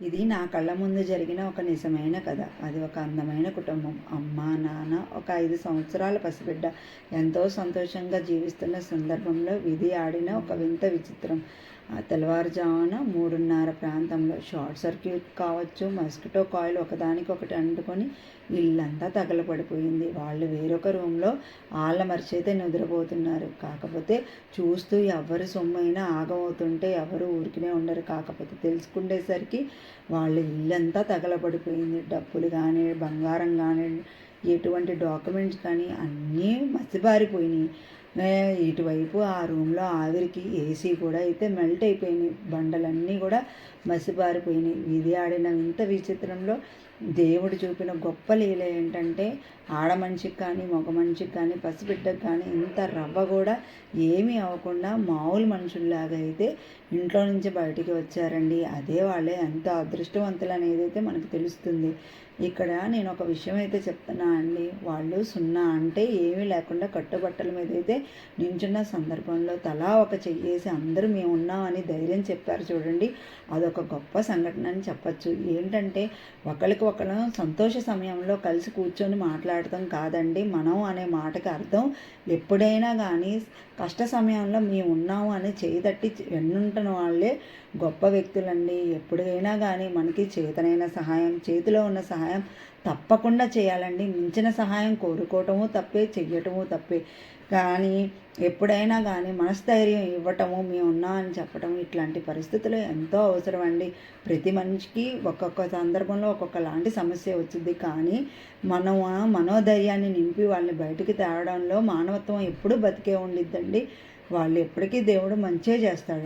ఇది నా కళ్ళ ముందు జరిగిన ఒక నిజమైన కథ. అది ఒక అందమైన కుటుంబం. అమ్మ నాన్న ఒక ఐదు సంవత్సరాల పసిబిడ్డ ఎంతో సంతోషంగా జీవిస్తున్న సందర్భంలో విధి ఆడిన ఒక వింత విచిత్రం. ఆ తెల్లవారుజామున మూడున్నర ప్రాంతంలో షార్ట్ సర్క్యూట్ కావచ్చు మస్కిటో కాయిల్ ఒకదానికొకటి అంటుకొని ఇల్లంతా తగలపడిపోయింది వాళ్ళు వేరొక రూమ్లో ఆళ్ళ మరిచైతే నిద్రపోతున్నారు. కాకపోతే చూస్తూ ఎవరు సొమ్మైనా ఆగమవుతుంటే ఎవరు ఊరికినే ఉండరు. కాకపోతే తెలుసుకునేసరికి వాళ్ళ ఇల్లంతా తగలబడిపోయింది. డబ్బులు కానీ బంగారం కానీ ఎటువంటి డాక్యుమెంట్స్ కానీ అన్నీ మసిబారిపోయినాయి. ఇటువైపు ఆ రూమ్లో ఆవిరికి ఏసీ కూడా అయితే మెల్ట్ అయిపోయినాయి. బండలన్నీ కూడా మసిబారిపోయినాయి ఇది ఆడిన వింత విచిత్రంలో దేవుడు చూపిన గొప్ప లీల ఏంటంటే ఆడ మనిషికి కానీ మగ మనిషికి కానీ పసిబిడ్డకు కానీ ఇంత రవ్వ కూడా ఏమీ అవ్వకుండా మామూలు మనుషుల్లాగా అయితే ఇంట్లో నుంచి బయటికి వచ్చారండి. అదే వాళ్ళే ఎంత అదృష్టవంతులు అనేది అయితే మనకు తెలుస్తుంది. ఇక్కడ నేను ఒక విషయం అయితే చెప్తున్నా అండి. వాళ్ళు సున్నా అంటే ఏమీ లేకుండా కట్టుబట్టల మీద అయితే నించున్న సందర్భంలో తలా ఒక చెయ్యేసి అందరూ మేము ఉన్నామని ధైర్యం చెప్పారు చూడండి. అదొక గొప్ప సంఘటన అని చెప్పచ్చు. ఏంటంటే ఒకరికి ఒకరు సంతోష సమయంలో కలిసి కూర్చొని మాట్లాడటం కాదండి. మనం అనే మాటకి అర్థం ఎప్పుడైనా కానీ కష్ట సమయంలో మేము ఉన్నాము అని చేయి తట్టి వెన్నుంటున్న వాళ్ళే గొప్ప వ్యక్తులండి. ఎప్పుడైనా కానీ మనకి చేతనైన సహాయం చేతిలో ఉన్న సహాయం తప్పకుండా చేయాలండి. మించిన సహాయం కోరుకోవటము తప్పే చెయ్యటము తప్పే. కానీ ఎప్పుడైనా కానీ మనస్థైర్యం ఇవ్వటము మేము ఉన్నా అని చెప్పటం ఇట్లాంటి పరిస్థితులు ఎంతో అవసరం అండి ప్రతి మనిషికి ఒక్కొక్క సందర్భంలో ఒక్కొక్క లాంటి సమస్య వచ్చింది కానీ మనం మనోధైర్యాన్ని నింపి వాళ్ళని బయటికి తేవడంలో మానవత్వం ఎప్పుడూ బతికే ఉండిద్దండి. వాళ్ళు ఎప్పటికీ దేవుడు మంచే చేస్తాడు.